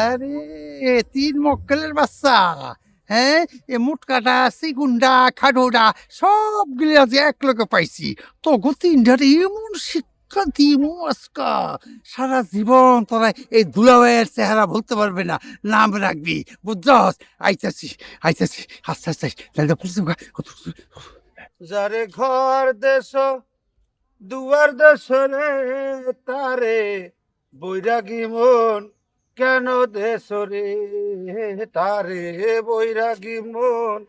আরে, তিন মক্কেলের বাচ্চা। হ্যাঁ এ মুটকাটা, সিগুন্ডা, খাডোডা সবগুলি আজ এক লোকে পাইছি। তো তিনটার এমন শিক্ষা দিমু আজকা সারা জীবন তোরা এই দুলাভাইয়ের চেহারা ভুলতে পারবে না। নাম রাখবি। বুঝছস? আইতাছি আইতাছি। আস্তে আস্তে। যারে ঘর দেশ, দুয়ার দেশ রে, তারে বৈরাগী মন কেন দেশ রে তারে বৈরাগী মন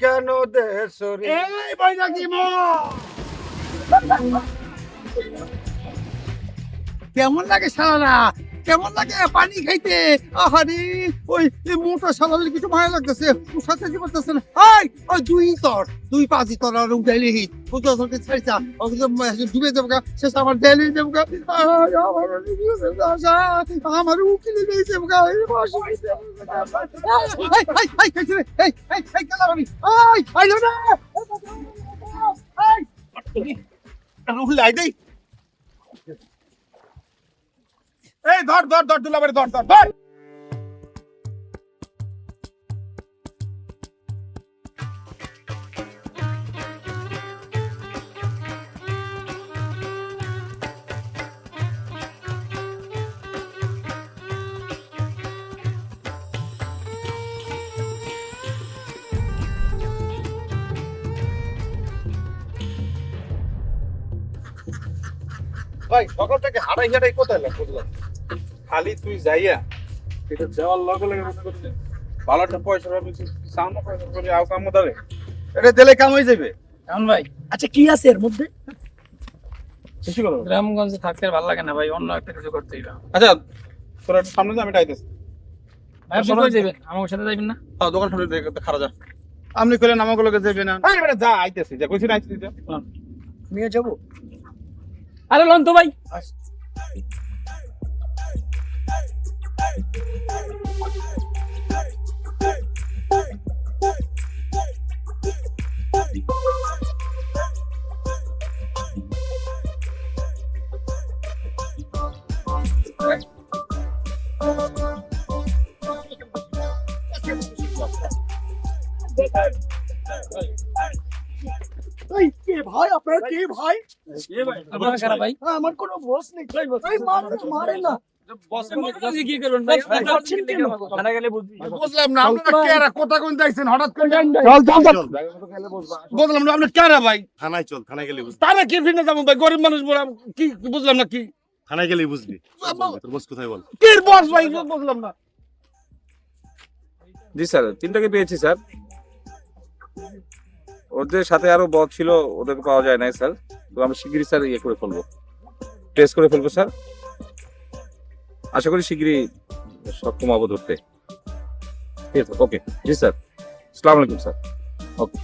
কেন দেশ রে মন! বৈরাগী কেমন লাগে সালারা কেমন লাগে পানি খাইতে আহারে ওই মোটা সালারের কিছু মায়া লাগতেছে সাথে কি করতেছে না আই ওই দুই তর দুই পাঁচি তর আর উঠাইলে হিট ছাইছা ডুবে দেবো শেষ আমার ডেলি দেবো আমার উকিলে নেই দেবো গা বসে গেছে। এই, এই, এই, খাইছে রে, এই, এই, এই, গেলাম আমি। এই, আইলো না। এই, লাই দেই এই ধর ধর ধর দুলাবারে ধর ধর ধর। ভাই সকাল থেকে হাঁটাই হাঁটাই কোথায় লাগ বুঝলাম? খালি তুই যাইয়া এটা যাওয়ার লগে লগে মনে করছে ভালো একটা পয়সা পাবি সামনে পয়সা করে আও কাম এটা দিলে কাম হয়ে যাবে। এমন ভাই। আচ্ছা কি আছে এর মধ্যে? করো গ্রামগঞ্জে থাকতে ভালো লাগে না ভাই অন্য একটা কিছু করতে হবে আচ্ছা তোরা সামনে যা আমি টাইতেছি ভাই আপনি কই যাবেন? আমার সাথে যাবেন না? হ্যাঁ দোকান সামনে দেখে খারা যা। আপনি কইলেন না। আরে বেটা যা আইতেছি যা কইছি না আইতেছি যা। নিয়ে যাব। আরে লন তো ভাই কে ভাই? আপনার কে ভাই? আপনারা কারা ভাই? আমার কোনো বস নেই। এই মারে না, মারে না কি করবেন ভাই? করছেন কেন? থানা গেলে বুঝবি। বুঝলাম না আপনারা কেরা? কোথা কোন যাইছেন? হঠাৎ করে চল চল চল বুঝলাম না আপনি কেরা ভাই? থানায় চল থানায় গেলে তারা কি ফিরে যাব ভাই? গরিব মানুষ বলে কি বুঝলাম না কি? থানায় গেলেই বুঝবি তোর বস কোথায় বল? কি বস ভাই বুঝলাম না। জি স্যার তিনটাকে পেয়েছি স্যার। ওদের সাথে আরও বদ ছিল ওদেরকে পাওয়া যায় নাই স্যার। তো আমরা শিগগিরই স্যার ইয়ে করে ফেলব। টেস্ট করে ফেলব স্যার। আশা করি শিগগিরই সক্ষম হব ধরতে। ঠিক আছে ওকে জি স্যার। আসসালামু আলাইকুম স্যার। ওকে